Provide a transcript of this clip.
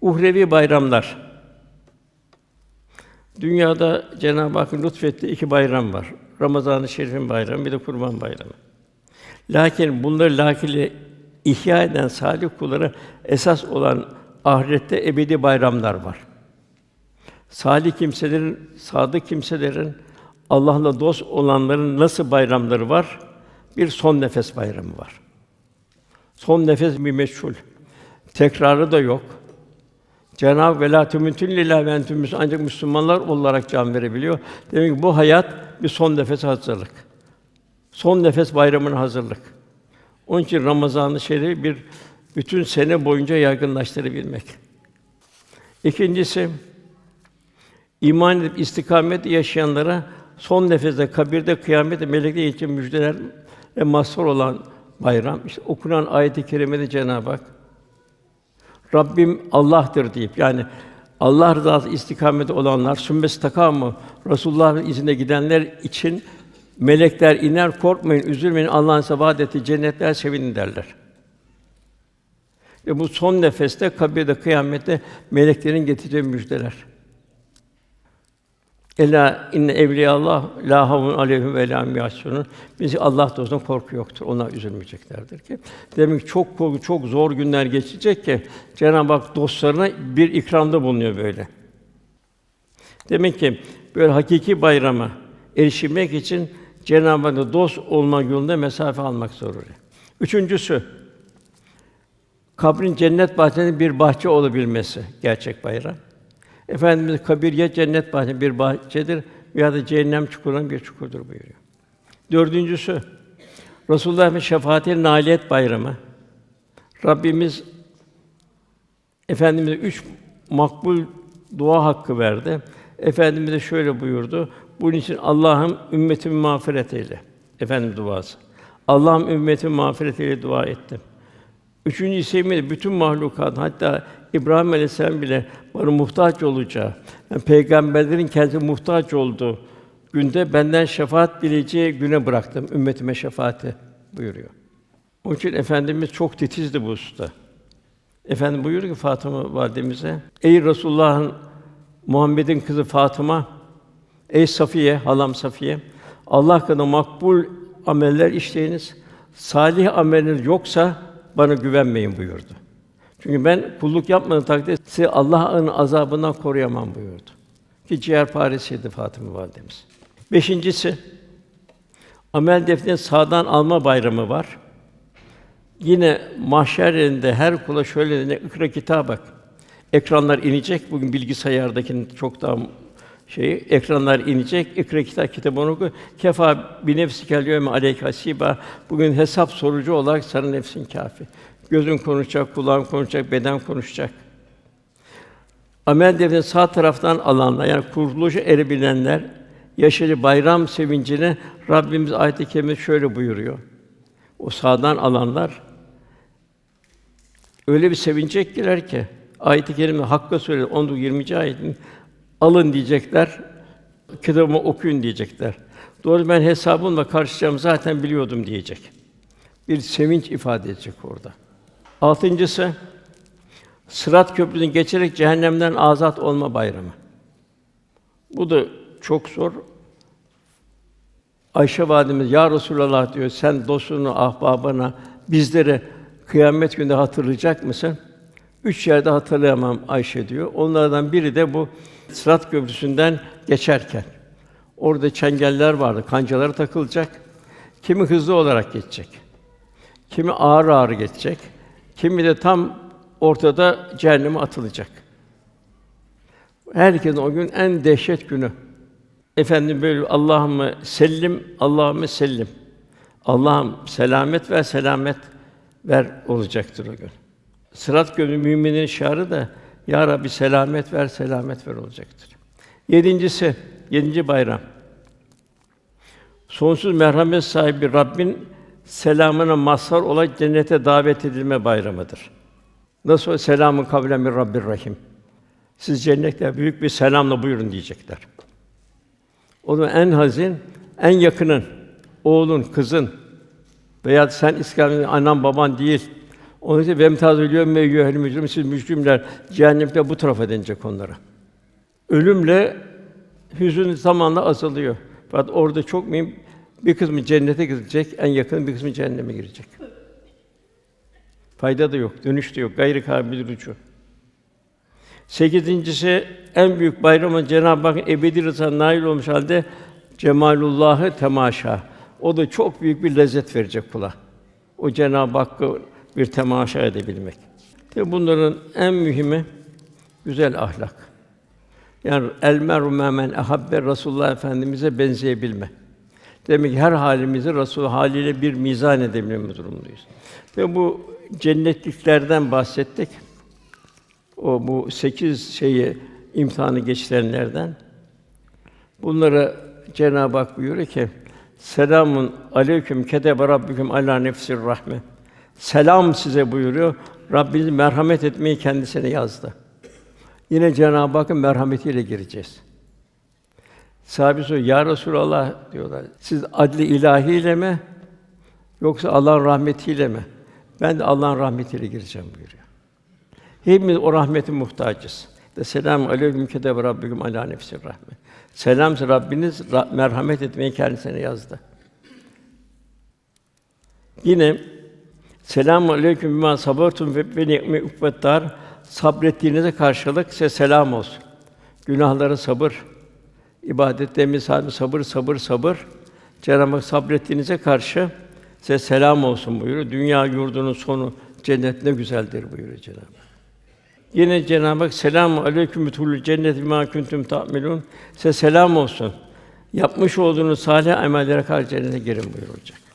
Uhrevi bayramlar. Dünyada Cenab-ı Hakk'ın lütfettiği iki bayram var. Ramazan-ı Şerif'in bayramı, bir de Kurban Bayramı. Lakin bunları lakile ihya eden salih kullara esas olan ahirette ebedi bayramlar var. Salih kimselerin, sadık kimselerin, Allah'la dost olanların nasıl bayramları var? Bir son nefes bayramı var. Son nefes bir meçhul. Tekrarı da yok. Cenab-ı ve la tümüntün lillahi ve entüm müs- ancak Müslümanlar olarak can verebiliyor. Demek ki bu hayat bir son nefes hazırlık. Son nefes bayramına hazırlık. Onun için Ramazan-ı Şerif bir bütün sene boyunca yaygınlaştırabilmek. İkincisi iman edip istikamet yaşayanlara son nefeste kabirde kıyamette melekler için müjdeler ve mazhar olan bayram. İşte okunan ayet-i kerimede Cenab-ı Hak Rabbim Allah'tır deyip yani Allah rızası istikameti olanlar sümmes mı Resulullah'ın izinde gidenler için melekler iner korkmayın üzülmeyin Allah'ın size vaad cennetler sevinin derler. Ve bu son nefeste kabirde kıyamette meleklerin getireceği müjdeler. Ela inne evliya Allah la havun aleyhim ve la hum yahzunun. Biz Allah dostundan korku yoktur. Ona üzülmeyeceklerdir ki. Demek ki çok korku, çok zor günler geçecek ki Cenab-ı Hak dostlarına bir ikramda bulunuyor böyle. Demek ki böyle hakiki bayrama erişmek için Cenab-ı Hak'la dost olma yolunda mesafe almak zaruri. Üçüncüsü kabrin cennet bahçesinin bir bahçe olabilmesi gerçek bayram. Efendimiz kabir ya cennet bahçesi bir bahçedir veya da cehennem çukurunun bir çukurdur buyuruyor. Dördüncüsü Resulullah'ın şefaati nailiyet bayramı. Rabbimiz Efendimize üç makbul dua hakkı verdi. Efendimiz de şöyle buyurdu. Bunun için Allah'ım ümmetimi mağfiret eyle. Efendim duası. Allah'ım ümmetimi mağfiret eyle dua ettim. Üçüncü de bütün mahlukat hatta İbrahim Aleyhisselam bile bana muhtaç olacağı, yani peygamberlerin kendi muhtaç olduğu günde benden şefaat dileyeceği güne bıraktım ümmetime şefaati buyuruyor. Onun için efendimiz çok titizdi bu hususta. Efendim buyuruyor ki Fatıma validemize, ey Resulullah'ın Muhammed'in kızı Fatıma, ey Safiye, halam Safiye, Allah katında makbul ameller işleyiniz. Salih ameliniz yoksa bana güvenmeyin buyurdu. Çünkü ben kulluk yapmadığım takdirde sizi Allah'ın azabından koruyamam buyurdu. Ki ciğerparesiydi Fatıma validemiz. Beşincisi, amel defterini sağdan alma bayramı var. Yine mahşer yerinde her kula şöyle denir, ikra kitabak. Ekranlar inecek. Bugün bilgisayardakinin çok daha şeyi ekranlar inecek. İkra kitap kitabını oku. Kefa bi nefsikel yevme aleyke hasiba. Bugün hesap sorucu olarak sana nefsin kâfi. Gözün konuşacak, kulağın konuşacak, beden konuşacak. Amel defterini sağ taraftan alanlar, yani kuruluşa erebilenler, yaşadığı bayram sevincini Rabbimiz ayet-i kerimede şöyle buyuruyor. O sağdan alanlar öyle bir sevinecekler ki ayet-i kerime Hakk'a söyledi 19 20. ayetin alın diyecekler. Kitabımı okuyun diyecekler. Doğru ben hesabımla karşılayacağımı zaten biliyordum diyecek. Bir sevinç ifade edecek orada. Altıncısı Sırat köprüsünü geçerek cehennemden azat olma bayramı. Bu da çok zor. Ayşe validemiz ya Resulallah diyor sen dostunu, ahbabına bizleri kıyamet gününde hatırlayacak mısın? Üç yerde hatırlayamam Ayşe diyor. Onlardan biri de bu Sırat Köprüsü'nden geçerken. Orada çengeller vardı, kancaları takılacak. Kimi hızlı olarak geçecek. Kimi ağır ağır geçecek. Kimi de tam ortada cehenneme atılacak. Herkesin o gün en dehşet günü. Efendim böyle Allah'ım sellim, Allah'ım sellim. Allah'ım selamet ver, selamet ver olacaktır o gün. Sırat köprü müminin şiarı da ya Rabbi selamet ver, selamet ver olacaktır. Yedincisi, yedinci bayram. Sonsuz merhamet sahibi Rabbin selamına mazhar olan cennete davet edilme bayramıdır. Nasıl selamun kavlen min Rabbir Rahim. Siz cennette büyük bir selamla buyurun diyecekler. O zaman en hazin, en yakının, oğlun, kızın veya sen İslam'ın anan baban değil, Onun için vemtaz ölüyor me yuhel mücrim siz mücrimler cehennemde bu tarafa denecek onlara. Ölümle hüzün zamanla azalıyor. Fakat orada çok mühim bir kısmı cennete gidecek, en yakın bir kısmı cehenneme girecek. Fayda da yok, dönüş de yok, gayri kabil rücu. Sekizincisi en büyük bayramın Cenab-ı Hakk'ın ebedi rızasına nail olmuş halde cemalullahı temaşa. O da çok büyük bir lezzet verecek kula. O Cenab-ı Hakk'ı bir temaşa edebilmek. Tabi bunların en mühimi güzel ahlak. Yani el meru men ahabbe Resulullah Efendimize benzeyebilme. Demek ki her halimizi Resul haliyle bir mizan edebilme durumundayız. Ve bu cennetliklerden bahsettik. O bu sekiz şeyi imtihanı geçirenlerden. Bunlara Cenab-ı Hak buyuruyor ki: Selamun aleyküm ketebe rabbüküm ala nefsir rahme. Selam size buyuruyor. Rabbiniz merhamet etmeyi kendisine yazdı. Yine Cenab-ı Hakk'ın merhametiyle gireceğiz. Sahabe soruyor, Ya Resulallah diyorlar. Siz adli ilahiyle mi yoksa Allah'ın rahmetiyle mi? Ben de Allah'ın rahmetiyle gireceğim buyuruyor. Hepimiz o rahmetin muhtacız. De selam aleyküm ketebe rabbüküm ala nefsir rahme. Selam Rabbiniz ra- merhamet etmeyi kendisine yazdı. Yine Selamun aleyküm bima sabertum ve ve ni'me ukbettar. Sabrettiğinize karşılık size selam olsun. Günahlara sabır, ibadetlerimiz sahibi sabır, sabır, sabır. Cenab-ı Hak sabrettiğinize karşı size selam olsun buyuruyor. Dünya yurdunun sonu cennet ne güzeldir buyuruyor Cenab-ı Hak. Yine Cenab-ı Hak selamu aleyküm bütulü cennet bima kuntum ta'melun. Size selam olsun. Yapmış olduğunuz salih amellere karşı cennete girin buyuracak.